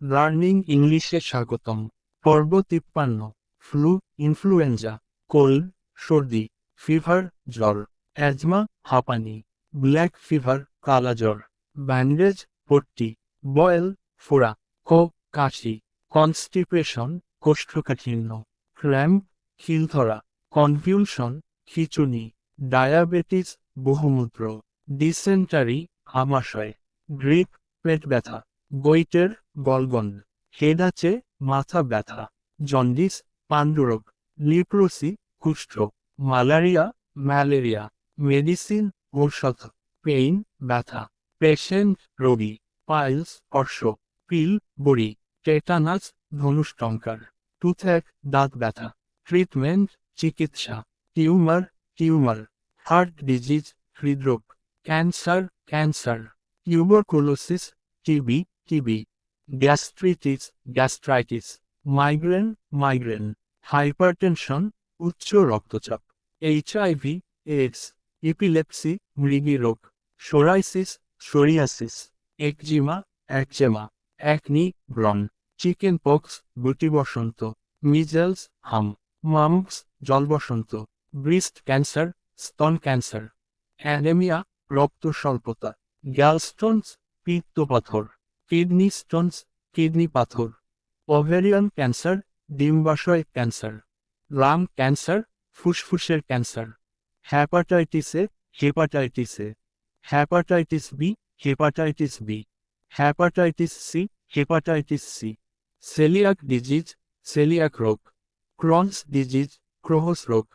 Learning ইংলিশে স্বাগতম। পর্ব তিপ্পান্ন। ফ্লু, ইনফ্লুয়েঞ্জা, কোল্ড, সর্দি, ফিভার, জ্বর, অ্যাজমা, হাঁপানি, ব্ল্যাক ফিভার, কালা জ্বর, ব্যান্ডেজ পট্টি বয়েল, ফোড়া কো কাশি, কনস্টিপেশন, কোষ্ঠকাঠিন্য, ক্র্যাম্প খিলধরা কনফিউশন, খিচুনি, ডায়াবেটিস, বহুমূত্র, ডিসেন্টারি, আমাশয়, গ্রিপ, পেট ব্যথা গৈটের গলগন্ড হেড আছে, মাথা ব্যথা, জন্ডিস, পাণ্ডুরোগ, লিপ্রোসি, কুষ্ঠ, মালারিয়া, ম্যালেরিয়া, মেডিসিন, ঔষধ, পেইন, ব্যথা, পেশেন্ট, রোগী, পাইলস, অর্শ, পিল, বড়ি, টেটানাস ধনুষ্টঙ্কার টুথ্যাক, দাঁত ব্যথা, ট্রিটমেন্ট, চিকিৎসা, টিউমার টিউমার, হার্ট ডিজিজ, হৃদরোগ, cancer cancer, tuberculosis, TB TB. Gastritis gastritis migraine migraine hypertension উচ্চ রক্তচাপ এইচআইভি এইডস ইপিলেপসি মৃগী রোগ psoriasis psoriasis eczema, eczema acne ব্রন chicken pox গুটি বসন্ত মিজেলস হাম মাম্পস জলবসন্ত ব্রিস্ট ক্যান্সার স্তন ক্যান্সার অ্যানেমিয়া রক্ত স্বল্পতা গ্যালস্টোনস পিত্তপাথর। কিডনি স্টোনস, কিডনি পাথর, ওভেরিয়ান ক্যান্সার, ডিম্বাশয় ক্যান্সার লাং ক্যান্সার, ফুসফুসের ক্যান্সার হ্যাপাটাইটিসে হেপাটাইটিসে hepatitis B, hepatitis B hepatitis C, hepatitis C, coeliac disease, coeliac রোগ, ক্রনস ডিজিজ, ক্রোহস রোগ,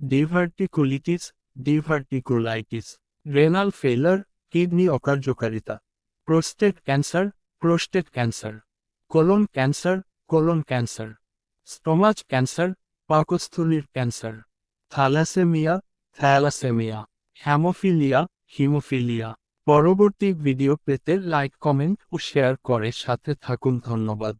diverticulitis, diverticulitis, renal failure kidney অকার্যকারিতা। Prostate cancer prostate cancer colon cancer colon cancer stomach cancer পাকস্থলীর cancer thalassaemia thalassaemia haemophilia haemophilia পরবর্তী video পেতে like comment ও share করে সাথে থাকুন, ধন্যবাদ।